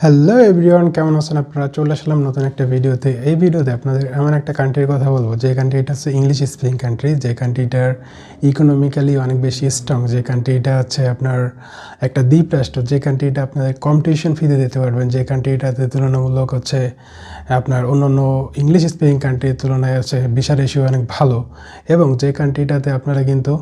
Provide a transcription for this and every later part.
Hello everyone কেমন আছেন আপনারা? চলে আসলাম নতুন একটা ভিডিওতে। এই ভিডিওতে আপনাদের এমন একটা কান্ট্রির কথা বলব। যে কান্ট্রিটা হচ্ছে ইংলিশ স্পিকিং কান্ট্রি যে কান্ট্রিটার ইকোনমিক্যালি অনেক বেশি স্ট্রং যে কান্ট্রিটা হচ্ছে আপনার একটা দ্বীপ রাষ্ট্র, যে কান্ট্রিটা আপনাদের কম্পিটিশন ফিতে দিতে পারবেন, যে কান্ট্রিটাতে তুলনামূলক হচ্ছে আপনার অন্য অন্য ইংলিশ স্পিকিং কান্ট্রির তুলনায় হচ্ছে ভিসা রেশিও অনেক ভালো। এবং যে কান্ট্রিটাতে আপনারা কিন্তু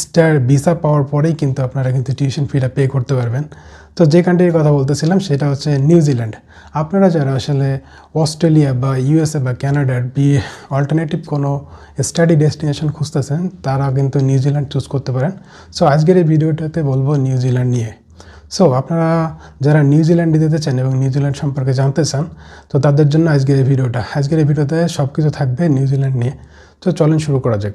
স্টার ভিসা পাওয়ার পরেই কিন্তু আপনারা কিন্তু টিউশন ফিটা পে করতে পারবেন। তো যে কান্ট্রির কথা বলতেছিলাম, সেটা হচ্ছে নিউজিল্যান্ড আপনারা যারা আসলে অস্ট্রেলিয়া বা ইউএসএ বা ক্যানাডার বি অল্টারনেটিভ কোনো স্টাডি ডেস্টিনেশন খুঁজতেছেন তারা কিন্তু নিউজিল্যান্ড চুজ করতে পারেন। সো আজকের এই ভিডিওটাতে বলব নিউজিল্যান্ড নিয়ে। সো আপনারা যারা নিউজিল্যান্ডে যেতে চান এবং নিউজিল্যান্ড সম্পর্কে জানতে চান, তো তাদের জন্য আজকের এই ভিডিওটা। আজকের এই ভিডিওতে সব কিছু থাকবে নিউজিল্যান্ড নিয়ে। তো চলেন শুরু করা যাক।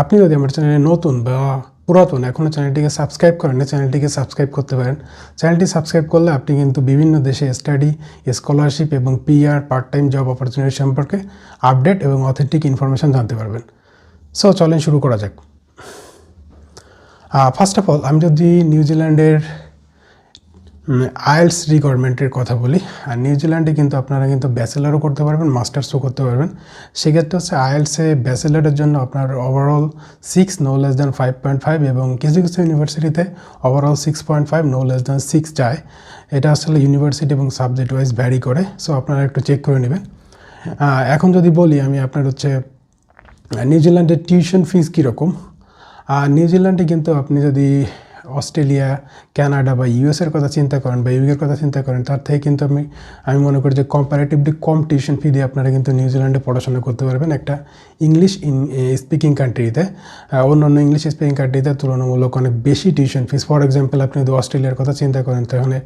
আপনি যদি আমার চ্যানেলে নতুন বা পুরাতন এখনও চ্যানেলটিকে সাবস্ক্রাইব করেন না, চ্যানেলটিকে সাবস্ক্রাইব করতে পারেন। চ্যানেলটি সাবস্ক্রাইব করলে আপনি কিন্তু বিভিন্ন দেশে স্টাডি, স্কলারশিপ এবং PR part time job opportunity সম্পর্কে আপডেট এবং অথেন্টিক ইনফরমেশান জানতে পারবেন। সো, চলেন শুরু করা যাক। ফার্স্ট অফ অল আমি যদি নিউজিল্যান্ডের আইএলস রিকোয়ারমেন্টের কথা বলি, আর নিউজিল্যান্ডে কিন্তু আপনারা কিন্তু ব্যাচেলারও করতে পারবেন, মাস্টার্সও করতে পারবেন। সেক্ষেত্রে হচ্ছে আইএলসে ব্যাচেলারের জন্য আপনার overall six no less than five point five এবং কিছু কিছু ইউনিভার্সিটিতে overall six point five no less than six যায়। এটা আসলে ইউনিভার্সিটি এবং সাবজেক্ট ওয়াইজ ভ্যারি করে সো আপনারা একটু চেক করে নেবেন। এখন যদি বলি আমি আপনার হচ্ছে নিউজিল্যান্ডের টিউশন ফিস কীরকম? আর নিউজিল্যান্ডে কিন্তু আপনি যদি অস্ট্রেলিয়া, কানাডা বা ইউএসের কথা চিন্তা করেন বা ইউকের কথা চিন্তা করেন, তার থেকে কিন্তু আমি আমি মনে করি যে কম্পারেটিভলি কম টিউশন ফি দিয়ে আপনারা কিন্তু নিউজিল্যান্ডে পড়াশোনা করতে পারবেন একটা ইংলিশ স্পিকিং কান্ট্রিতে অন্য অন্য ইংলিশ স্পিকিং কান্ট্রিতে তুলনামূলক অনেক বেশি টিউশন ফিস ফর এক্সাম্পল আপনি যদি অস্ট্রেলিয়ার কথা চিন্তা করেন, তাহলে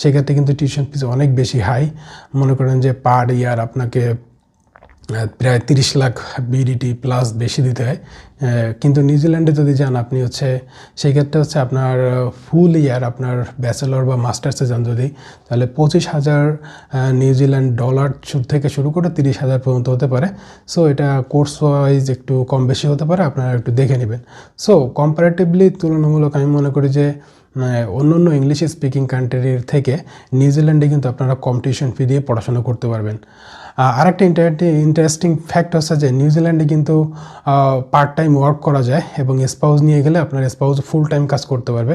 সেক্ষেত্রে কিন্তু টিউশন ফিস অনেক বেশি হাই মনে করেন যে পার ইয়ার আপনাকে প্রায় তিরিশ লাখ বিডিটি প্লাস বেশি দিতে হয়। কিন্তু নিউজিল্যান্ডে যদি যান, আপনি হচ্ছে সেই ক্ষেত্রে হচ্ছে আপনার ফুল ইয়ার আপনার ব্যাচেলর বা মাস্টার্সে যান যদি, তাহলে পঁচিশ হাজার নিউজিল্যান্ড ডলার থেকে শুরু করে তিরিশ হাজার পর্যন্ত হতে পারে। সো এটা কোর্স ওয়াইজ একটু কম বেশি হতে পারে, আপনারা একটু দেখে নেবেন। সো কম্পারেটিভলি তুলনামূলক আমি মনে করি যে অন্য অন্য ইংলিশ স্পিকিং কান্ট্রির থেকে নিউজিল্যান্ডে কিন্তু আপনারা কম্পিটিশন ফি দিয়ে পড়াশোনা করতে পারবেন। আর আরেকটা ইন্টারেস্টিং ফ্যাক্ট হচ্ছে যে নিউজিল্যান্ডে কিন্তু পার্ট টাইম ওয়ার্ক করা যায় এবং স্পাউস নিয়ে গেলে আপনার স্পাউস ফুল টাইম কাজ করতে পারবে।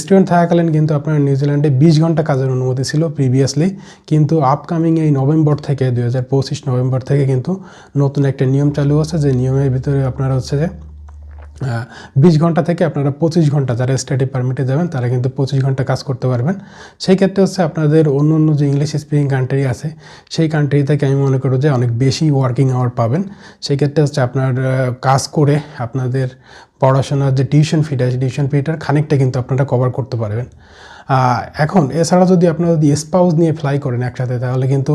স্টুডেন্ট থাকাকালীন কিন্তু আপনার নিউজিল্যান্ডে বিশ ঘণ্টা কাজের অনুমতি ছিল প্রিভিয়াসলি কিন্তু আপকামিং এই নভেম্বর থেকে দু হাজার পঁচিশ নভেম্বর থেকে কিন্তু নতুন একটা নিয়ম চালু হচ্ছে যে নিয়মের ভিতরে আপনারা হচ্ছে যে বিশ ঘণ্টা থেকে আপনারা পঁচিশ ঘণ্টা যারা স্টাডি পারমিটে যাবেন, তারা কিন্তু পঁচিশ ঘণ্টা কাজ করতে পারবেন। সেই ক্ষেত্রে হচ্ছে আপনাদের অন্য অন্য যে ইংলিশ স্পিকিং কান্ট্রি আছে, সেই কান্ট্রি থেকে আমি মনে করি যে অনেক বেশি ওয়ার্কিং আওয়ার পাবেন। সেই ক্ষেত্রে হচ্ছে আপনার কাজ করে আপনাদের পড়াশোনার যে টিউশন ফিটা আছে টিউশন ফিটার খানিকটা কিন্তু আপনারা কভার করতে পারবেন। এখন, এছাড়া যদি আপনারা যদি স্পাউস নিয়ে ফ্লাই করেন একসাথে, তাহলে কিন্তু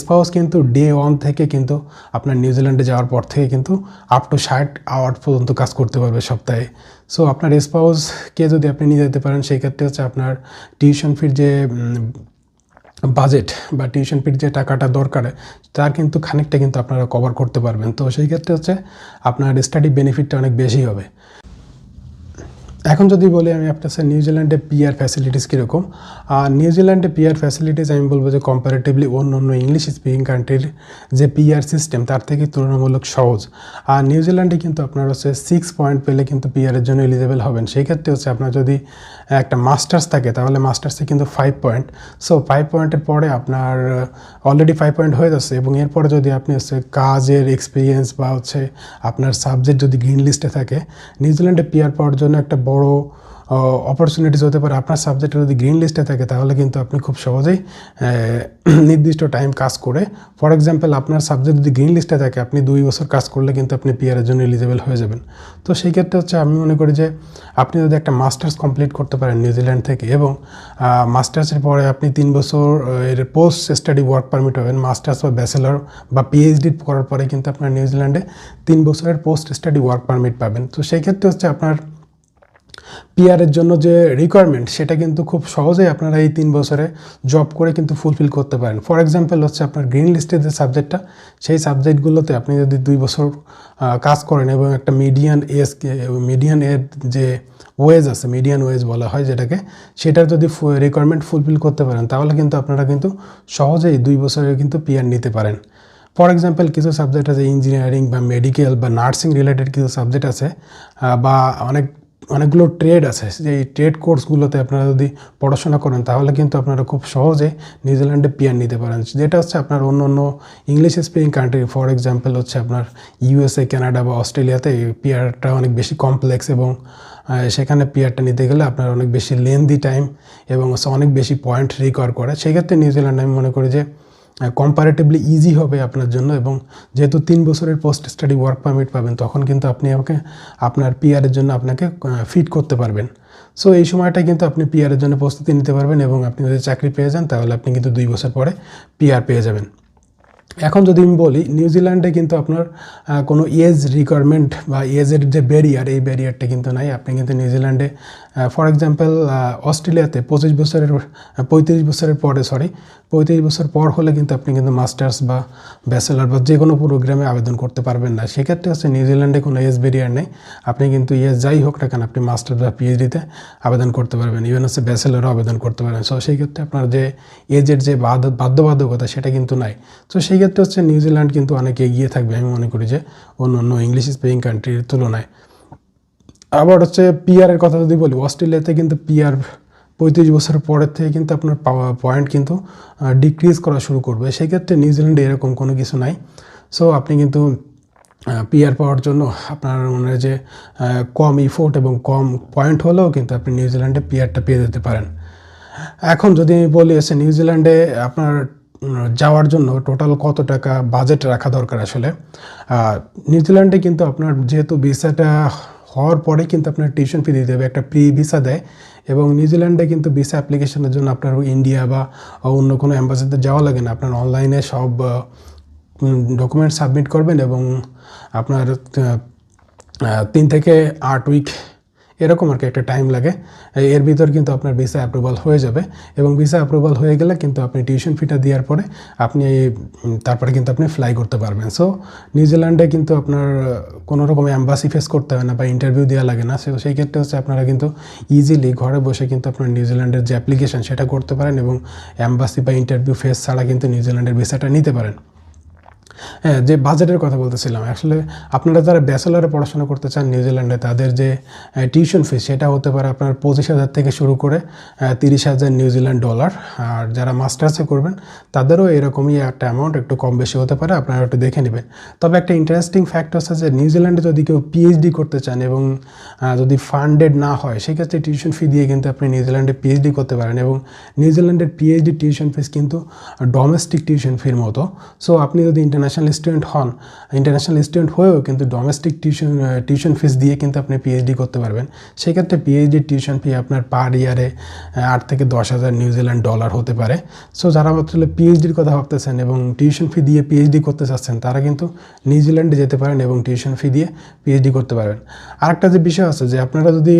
স্পাউস কিন্তু ডে ওয়ান থেকে কিন্তু আপনার নিউজিল্যান্ডে যাওয়ার পর থেকে কিন্তু আপ টু ষাট আওয়ার পর্যন্ত কাজ করতে পারবে সপ্তাহে। সো আপনার স্পাউসকে যদি আপনি নিয়ে যেতে পারেন, সেই ক্ষেত্রে হচ্ছে আপনার টিউশন ফির যে বাজেট বা টিউশন ফির যে টাকাটা দরকার, তার কিন্তু খানিকটা কিন্তু আপনারা কভার করতে পারবেন। তো সেই ক্ষেত্রে হচ্ছে আপনার স্টাডি বেনিফিটটা অনেক বেশি হবে। এখন যদি বলি আমি আপনার স্যার নিউজিল্যান্ডে পিআর ফ্যাসিলিটিস কীরকম আর নিউজিল্যান্ডে পিআর ফ্যাসিলিটিস আমি বলব যে কম্পারেটিভলি অন্য অন্য ইংলিশ স্পিকিং কান্ট্রির যে পিআর সিস্টেম তার থেকে তুলনামূলক সহজ। আর নিউজিল্যান্ডে কিন্তু আপনার হচ্ছে সিক্স পয়েন্ট পেলে কিন্তু পিআরের জন্য এলিজেবল হবেন। সেই ক্ষেত্রে হচ্ছে আপনার যদি একটা মাস্টার্স থাকে, তাহলে মাস্টার্সে কিন্তু ফাইভ পয়েন্ট সো ফাইভ পয়েন্টের পরে আপনার অলরেডি ফাইভ পয়েন্ট হয়ে যাচ্ছে এবং এরপরে যদি আপনি হচ্ছে কাজের এক্সপিরিয়েন্স বা হচ্ছে আপনার সাবজেক্ট যদি গ্রিন লিস্টে থাকে নিউজিল্যান্ডে পিআর পাওয়ার জন্য একটা বড় অপরচুনিটিস হতে পারে। আপনার সাবজেক্ট যদি গ্রিন লিস্টে থাকে, তাহলে কিন্তু আপনি খুব সহজেই নির্দিষ্ট টাইম কাজ করে ফর এক্সাম্পল আপনার সাবজেক্ট যদি গ্রিন লিস্টে থাকে, আপনি দুই বছর কাজ করলে কিন্তু আপনি পিয়ারের জন্য এলিজেবল হয়ে যাবেন। তো সেই ক্ষেত্রে হচ্ছে আমি মনে করি যে, আপনি যদি একটা মাস্টার্স কমপ্লিট করতে পারেন নিউজিল্যান্ড থেকে এবং মাস্টার্সের পরে আপনি তিন বছর এর পোস্ট স্টাডি ওয়ার্ক পারমিট হবেন মাস্টার্স বা ব্যাচেলর বা পিএইচডি করার পরে কিন্তু আপনার নিউজিল্যান্ডে তিন বছরের পোস্ট স্টাডি ওয়ার্ক পারমিট পাবেন। তো সেই ক্ষেত্রে হচ্ছে আপনার পিআরের জন্য যে রিকোয়ারমেন্ট সেটা কিন্তু খুব সহজেই আপনারা এই তিন বছরে জব করে কিন্তু ফুলফিল করতে পারেন। ফর এক্সাম্পল হচ্ছে আপনার গ্রিন লিস্টের যে সাবজেক্টটা সেই সাবজেক্টগুলোতে আপনি যদি দুই বছর কাজ করেন এবং একটা মিডিয়ান এজ মিডিয়ান এর যে ওয়েজ আছে মিডিয়ান ওয়েজ বলা হয় যেটাকে, সেটার যদি রিকোয়ারমেন্ট ফুলফিল করতে পারেন, তাহলে কিন্তু আপনারা কিন্তু সহজেই দুই বছরে কিন্তু পিআর নিতে পারেন। ফর এক্সাম্পল কিছু সাবজেক্ট আছে ইঞ্জিনিয়ারিং বা মেডিকেল বা নার্সিং রিলেটেড কিছু সাবজেক্ট আছে বা অনেক অনেকগুলো ট্রেড আছে। যে এই ট্রেড কোর্সগুলোতে আপনারা যদি পড়াশোনা করেন, তাহলে কিন্তু আপনারা খুব সহজে নিউজিল্যান্ডে পিয়ার নিতে পারেন। যেটা হচ্ছে আপনার অন্য অন্য English speaking country for example হচ্ছে আপনার ইউএসএ কানাডা বা অস্ট্রেলিয়াতে পিয়ারটা অনেক বেশি কমপ্লেক্স এবং সেখানে পিয়ারটা নিতে গেলে আপনার অনেক বেশি লেন্দি টাইম এবং অনেক বেশি পয়েন্ট রিকোয়ার করে। সেক্ষেত্রে নিউজিল্যান্ড আমি মনে করি যে কম্পারেটিভলি ইজি হবে আপনার জন্য এবং যেহেতু তিন বছরের পোস্ট স্টাডি ওয়ার্ক পারমিট পাবেন, তখন কিন্তু আপনি আমাকে, আপনার পিআরের জন্য আপনাকে ফিট করতে পারবেন। সো এই সময়টা কিন্তু আপনি পিআরের জন্য প্রস্তুতি নিতে পারবেন এবং আপনি যদি চাকরি পেয়ে যান, তাহলে আপনি কিন্তু দুই বছর পরে পিআর পেয়ে যাবেন। এখন যদি আমি বলি নিউজিল্যান্ডে কিন্তু আপনার কোনো এজ রিকোয়ারমেন্ট বা এজের যে ব্যারিয়ার এই ব্যারিয়ারটা কিন্তু নাই। আপনি কিন্তু নিউজিল্যান্ডে ফর এক্সাম্পল অস্ট্রেলিয়াতে পঁচিশ বছরের পঁয়ত্রিশ বছরের পরে সরি পঁয়ত্রিশ বছর পর হলে কিন্তু আপনি কিন্তু মাস্টার্স বা ব্যাচেলার বা যে কোনো প্রোগ্রামে আবেদন করতে পারবেন না। সেক্ষেত্রে হচ্ছে নিউজিল্যান্ডে কোনো এজ বেরিয়ার নেই। আপনি কিন্তু এজ যাই হোক না কেন আপনি মাস্টার বা পিএইচডিতে আবেদন করতে পারবেন। ইভেন হচ্ছে ব্যাচেলারও আবেদন করতে পারবেন। সো সেই ক্ষেত্রে আপনার যে এজের যে বাধ্য বাধ্যবাধকতা সেটা কিন্তু নাই। তো সেই ক্ষেত্রে হচ্ছে নিউজিল্যান্ড কিন্তু অনেক এগিয়ে থাকবে। আমি মনে করি যে অন্য অন্য ইংলিশ স্পিকিং কান্ট্রির তুলনায়। আবার হচ্ছে পিআরের কথা যদি বলি, অস্ট্রেলিয়াতে কিন্তু পিআর পঁয়ত্রিশ বছর পরের থেকে কিন্তু আপনার পাওয়া পয়েন্ট কিন্তু ডিক্রিজ করা শুরু করবে। সেক্ষেত্রে নিউজিল্যান্ডে এরকম কোনো কিছু নাই। সো আপনি কিন্তু পিআর পাওয়ার জন্য আপনার মনে যে কম ইফোর্ট এবং কম পয়েন্ট হলেও কিন্তু আপনি নিউজিল্যান্ডে পিআরটা পেয়ে যেতে পারেন। এখন যদি আমি বলি, হচ্ছে নিউজিল্যান্ডে আপনার যাওয়ার জন্য টোটাল কত টাকা বাজেট রাখা দরকার আসলে? নিউজিল্যান্ডে কিন্তু আপনার যেহেতু ভিসাটা হওয়ার পরে কিন্তু আপনার টিউশন ফি দিতে হবে একটা প্রি ভিসা দেয় এবং নিউজিল্যান্ডে কিন্তু ভিসা অ্যাপ্লিকেশনের জন্য আপনার ইন্ডিয়া বা অন্য কোনো অ্যাম্বাসিতে যাওয়া লাগে না। আপনার অনলাইনে সব ডকুমেন্ট সাবমিট করবেন এবং আপনার তিন থেকে আট উইক এরকম আর কি একটা টাইম লাগে। এর ভিতর কিন্তু আপনার ভিসা অ্যাপ্রুভাল হয়ে যাবে এবং ভিসা অ্যাপ্রুভাল হয়ে গেলে কিন্তু আপনি টিউশন ফিটা দেওয়ার পরে আপনি তারপরে কিন্তু আপনি ফ্লাই করতে পারবেন। সো নিউজিল্যান্ডে কিন্তু আপনার কোনো রকম অ্যাম্বাসি ফেস করতে হয় না বা ইন্টারভিউ দেওয়া লাগে না। সো সেই ক্ষেত্রে হচ্ছে আপনারা কিন্তু ইজিলি ঘরে বসে কিন্তু আপনার নিউজিল্যান্ডের যে অ্যাপ্লিকেশন সেটা করতে পারেন এবং অ্যাম্বাসি বা ইন্টারভিউ ফেস ছাড়া কিন্তু নিউজিল্যান্ডের ভিসাটা নিতে পারেন। হ্যাঁ যে বাজেটের কথা বলতেছিলাম, আসলে আপনারা যারা ব্যাচেলারে পড়াশোনা করতে চান নিউজিল্যান্ডে, তাদের যে টিউশন ফিস সেটা হতে পারে আপনার পঁচিশ হাজার থেকে শুরু করে তিরিশ হাজার নিউজিল্যান্ড ডলার আর যারা মাস্টার্সে করবেন, তাদেরও এরকমই একটা অ্যামাউন্ট একটু কম বেশি হতে পারে, আপনারা একটু দেখে নেবেন। তবে একটা ইন্টারেস্টিং ফ্যাক্ট হচ্ছে যে, নিউজিল্যান্ডে যদি কেউ পিএইচডি করতে চান এবং যদি ফান্ডেড না হয়, সেক্ষেত্রে টিউশন ফি দিয়ে কিন্তু আপনি নিউজিল্যান্ডে পিএইচডি করতে পারেন এবং নিউজিল্যান্ডের পিএইচডি টিউশন ফিস কিন্তু ডোমেস্টিক টিউশন ফির মতো। সো আপনি যদি ইন্টারন্যাশনাল স্টুডেন্ট হন ইন্টারন্যাশনাল স্টুডেন্ট হয়েও কিন্তু ডোমেস্টিক টিউশন টিউশন ফিস দিয়ে কিন্তু আপনি পিএইচডি করতে পারবেন। সেক্ষেত্রে পিএইচডি টিউশন ফি আপনার পার ইয়ারে আট থেকে দশ হাজার নিউজিল্যান্ড ডলার হতে পারে। সো যারা আসলে পিএইচডির কথা ভাবতেছেন এবং টিউশন ফি দিয়ে পিএইচডি করতে চাচ্ছেন, তারা কিন্তু নিউজিল্যান্ডে যেতে পারেন এবং টিউশন ফি দিয়ে পিএইচডি করতে পারবেন। আরেকটা যে বিষয় আছে যে, আপনারা যদি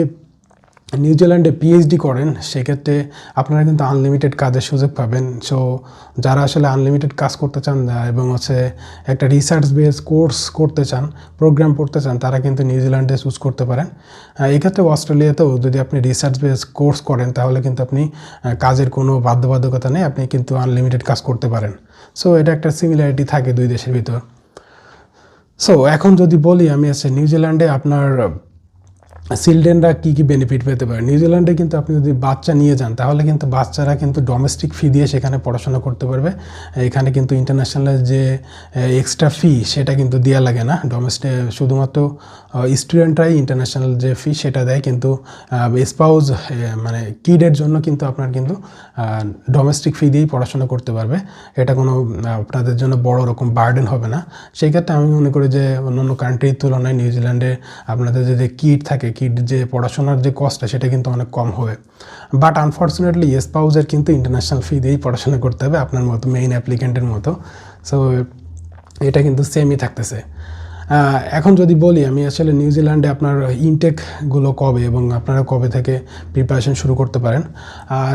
নিউজিল্যান্ডে পিএইচডি করেন, সেক্ষেত্রে আপনারা কিন্তু আনলিমিটেড কাজের সুযোগ পাবেন। সো যারা আসলে আনলিমিটেড কাজ করতে চান এবং হচ্ছে একটা রিসার্চ বেস কোর্স করতে চান প্রোগ্রাম পড়তে চান, তারা কিন্তু নিউজিল্যান্ডে চুজ করতে পারেন। এক্ষেত্রে অস্ট্রেলিয়াতেও যদি আপনি রিসার্চ বেস কোর্স করেন, তাহলে কিন্তু আপনি কাজের কোনো বাধ্যবাধকতা নেই, আপনি কিন্তু আনলিমিটেড কাজ করতে পারেন। সো এটা একটা সিমিলারিটি থাকে দুই দেশের ভিতর। সো এখন যদি বলি আমি আছে নিউজিল্যান্ডে আপনার চিলড্রেনরা কী কী বেনিফিট পেতে পারে? নিউজিল্যান্ডে কিন্তু আপনি যদি বাচ্চা নিয়ে যান, তাহলে কিন্তু বাচ্চারা কিন্তু ডোমেস্টিক ফি দিয়ে সেখানে পড়াশোনা করতে পারবে। এখানে কিন্তু ইন্টারন্যাশনাল যে এক্সট্রা ফি সেটা কিন্তু দেওয়া লাগে না। ডোমেস্টিক শুধুমাত্র স্টুডেন্টরাই ইন্টারন্যাশনাল যে ফি সেটা দেয়। কিন্তু স্পাউজ মানে কিডের জন্য কিন্তু আপনার কিন্তু ডোমেস্টিক ফি দিয়েই পড়াশোনা করতে পারবে। এটা কোনো আপনাদের জন্য বড় রকম বার্ডেন হবে না। সেই ক্ষেত্রে আমি মনে করি যে অন্য অন্য কান্ট্রির তুলনায় নিউজিল্যান্ডে আপনাদের যদি কিট থাকে কিট যে পড়াশোনার যে কস্টটা সেটা কিন্তু অনেক কম হবে। বাট আনফর্চুনেটলি স্পাউজের কিন্তু ইন্টারন্যাশনাল ফি দিয়েই পড়াশোনা করতে হবে আপনার মতো মেইন অ্যাপ্লিকেন্টের মতো। সো এটা কিন্তু সেমই থাকতেছে। এখন যদি বলি, আমি আসলে নিউজিল্যান্ডে আপনার ইনটেকগুলো কবে এবং আপনারা কবে থেকে প্রিপারেশন শুরু করতে পারেন?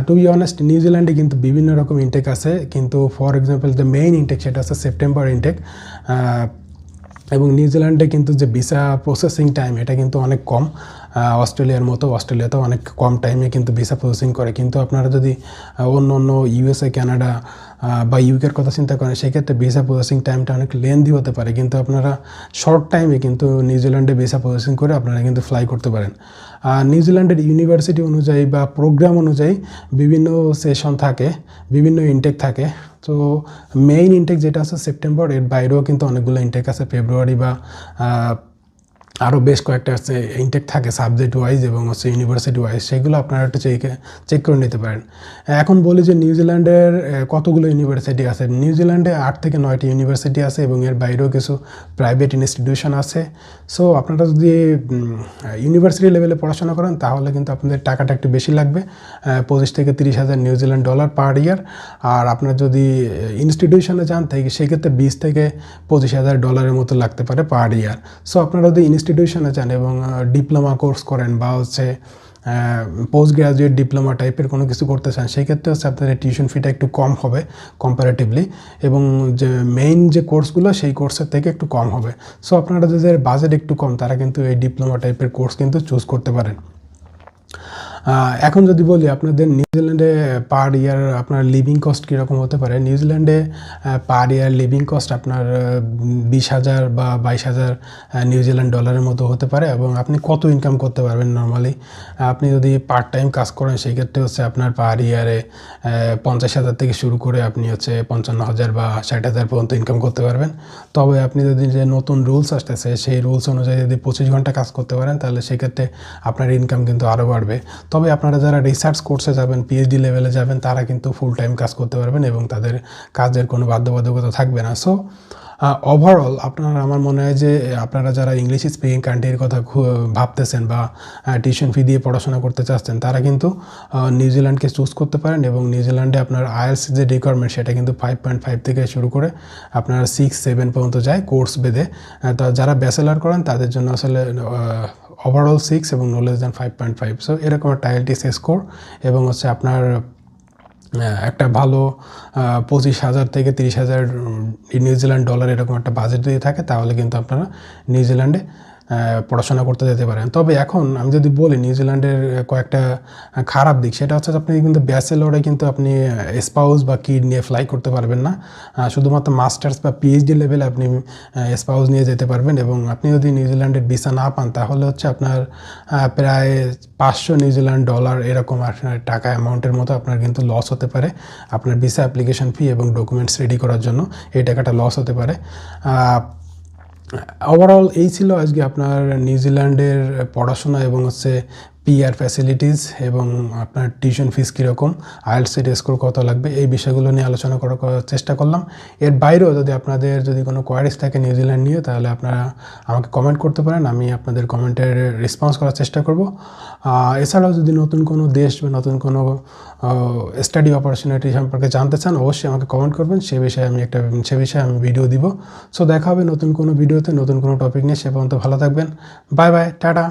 টু বি অনেস্ট নিউজিল্যান্ডে কিন্তু বিভিন্ন রকম ইনটেক আছে। কিন্তু for example the main intake সেটা আছে সেপ্টেম্বর ইনটেক এবং নিউজিল্যান্ডে কিন্তু যে ভিসা প্রসেসিং টাইম এটা কিন্তু অনেক কম। অস্ট্রেলিয়ার মতো অস্ট্রেলিয়াতেও অনেক কম টাইমে কিন্তু ভিসা প্রসেসিং করে। কিন্তু আপনারা যদি অন্য অন্য ইউএসএ আহ, বা ইউকের কথা চিন্তা করেন সেক্ষেত্রে ভিসা প্রসেসিং টাইমটা অনেক লেন্দি হতে পারে। কিন্তু আপনারা শর্ট টাইমে কিন্তু নিউজিল্যান্ডে ভিসা প্রসেসিং করে আপনারা কিন্তু ফ্লাই করতে পারেন। আর নিউজিল্যান্ডের ইউনিভার্সিটি অনুযায়ী বা প্রোগ্রাম অনুযায়ী বিভিন্ন সেশন থাকে বিভিন্ন ইনটেক থাকে। তো মেইন ইনটেক যেটা আছে সেপ্টেম্বর এর বাইরেও কিন্তু অনেকগুলো ইনটেক আছে। ফেব্রুয়ারি বা আরও বেশ কয়েকটা আছে ইনটেক থাকে সাবজেক্ট ওয়াইজ এবং হচ্ছে ইউনিভার্সিটি ওয়াইজ সেগুলো আপনারা একটু চেক চেক করে নিতে পারেন। এখন বলি যে নিউজিল্যান্ডের কতগুলো ইউনিভার্সিটি আছে? নিউজিল্যান্ডে আট থেকে নয়টি ইউনিভার্সিটি আছে এবং এর বাইরেও কিছু প্রাইভেট ইনস্টিটিউশন আছে। সো আপনারা যদি ইউনিভার্সিটি লেভেলে পড়াশোনা করেন, তাহলে কিন্তু আপনাদের টাকাটা একটু বেশি লাগবে। পঁচিশ থেকে তিরিশ হাজার নিউজিল্যান্ড ডলার পার ইয়ার আর আপনার যদি ইনস্টিটিউশনে যান, তাই সেক্ষেত্রে বিশ থেকে পঁচিশ হাজার ডলারের মতো লাগতে পারে পার ইয়ার সো আপনারা যদি ইনস্টিটিউশনে যান এবং ডিপ্লোমা কোর্স করেন বা হচ্ছে পোস্ট গ্রাজুয়েট ডিপ্লোমা টাইপের কোনো কিছু করতে চান, সেই ক্ষেত্রে হচ্ছে আপনাদের টিউশন ফিটা একটু কম হবে কম্পারেটিভলি এবং যে মেইন যে কোর্সগুলো সেই কোর্সের থেকে একটু কম হবে। সো আপনারা যাদের বাজেট একটু কম, তারা কিন্তু এই ডিপ্লোমা টাইপের কোর্স কিন্তু চুজ করতে পারেন। এখন যদি বলি আপনাদের নিউজিল্যান্ডে পার ইয়ার আপনার লিভিং কস্ট কীরকম হতে পারে? নিউজিল্যান্ডে পার ইয়ার লিভিং কস্ট আপনার বিশ হাজার বা বাইশ হাজার নিউজিল্যান্ড ডলারের মতো হতে পারে এবং আপনি কত ইনকাম করতে পারবেন নর্মালি আপনি যদি পার্ট টাইম কাজ করেন, সেই ক্ষেত্রে হচ্ছে আপনার পার ইয়ারে পঞ্চাশ হাজার থেকে শুরু করে আপনি হচ্ছে পঞ্চান্ন হাজার বা ষাট হাজার পর্যন্ত ইনকাম করতে পারবেন। তবে আপনি যদি যে নতুন রুলস আসতেছে, সেই রুলস অনুযায়ী যদি পঁচিশ ঘণ্টা কাজ করতে পারেন, তাহলে সেক্ষেত্রে আপনার ইনকাম কিন্তু আরও বাড়বে। তবে আপনারা যারা রিসার্চ কোর্সে যাবেন পিএইচডি লেভেলে যাবেন, তারা কিন্তু ফুল টাইম কাজ করতে পারবেন এবং তাদের কাজের কোনো বাধ্যবাধকতা থাকবে না। সো ওভারঅল আপনারা, আমার মনে হয় যে, আপনারা যারা ইংলিশ স্পিকিং কান্ট্রির কথা ভাবতেছেন বা টিউশন ফি দিয়ে পড়াশোনা করতে চাচ্ছেন, তারা কিন্তু নিউজিল্যান্ডকে চুজ করতে পারেন এবং নিউজিল্যান্ডে আপনার আইএলস যে রিকোয়ারমেন্ট সেটা কিন্তু ফাইভ পয়েন্ট ফাইভ থেকে শুরু করে আপনার সিক্স সেভেন পর্যন্ত যায় কোর্স বেঁধে। তা যারা ব্যাচেলার করেন, তাদের জন্য আসলে ওভারঅল সিক্স এবং no less than five point five so এরকম একটা আইএলটিএস স্কোর এবং হচ্ছে আপনার একটা ভালো পঁচিশ হাজার থেকে তিরিশ হাজার নিউজিল্যান্ড ডলার এরকম একটা বাজেট যদি থাকে, তাহলে কিন্তু আপনারা নিউজিল্যান্ডে পড়াশোনা করতে যেতে পারেন। তবে এখন আমি যদি বলি নিউজিল্যান্ডের কয়েকটা খারাপ দিক। সেটা হচ্ছে আপনি কিন্তু ব্যাচেলরে কিন্তু আপনি স্পাউস বা কিড নিয়ে ফ্লাই করতে পারবেন না। শুধুমাত্র মাস্টার্স বা পিএইচডি লেভেলে আপনি স্পাউস নিয়ে যেতে পারবেন এবং আপনি যদি নিউজিল্যান্ডের ভিসা না পান, তাহলে হচ্ছে আপনার প্রায় পাঁচশো নিউজিল্যান্ড ডলার এরকম আপনার টাকা অ্যামাউন্টের মতো আপনার কিন্তু লস হতে পারে আপনার ভিসা অ্যাপ্লিকেশন ফি এবং ডকুমেন্টস রেডি করার জন্য। এই টাকাটা লস হতে পারে। ওভারঅল এই ছিল আজকে আপনার নিউজিল্যান্ডের পড়াশোনা এবং হচ্ছে পিআর ফ্যাসিলিটিস এবং আপনার টিউশন ফিস কীরকম আইএলসের স্কোর কত লাগবে, এই বিষয়গুলো নিয়ে আলোচনা করার করার চেষ্টা করলাম। এর বাইরেও যদি আপনাদের যদি কোনো কোয়ারিজ থাকে নিউজিল্যান্ড নিয়ে, তাহলে আপনারা আমাকে কমেন্ট করতে পারেন, আমি আপনাদের কমেন্টের রেসপন্স করার চেষ্টা করব। এছাড়াও যদি নতুন কোনো দেশ বা নতুন কোনো স্টাডি অপরচুনিটি সম্পর্কে জানতে চান, অবশ্যই আমাকে কমেন্ট করবেন, সে বিষয়ে আমি একটা, সে বিষয়ে আমি ভিডিও দিব। সো দেখা হবে নতুন কোনো ভিডিওতে নতুন কোনো টপিক নিয়ে, সে পর্যন্ত ভালো থাকবেন। Bye bye tata.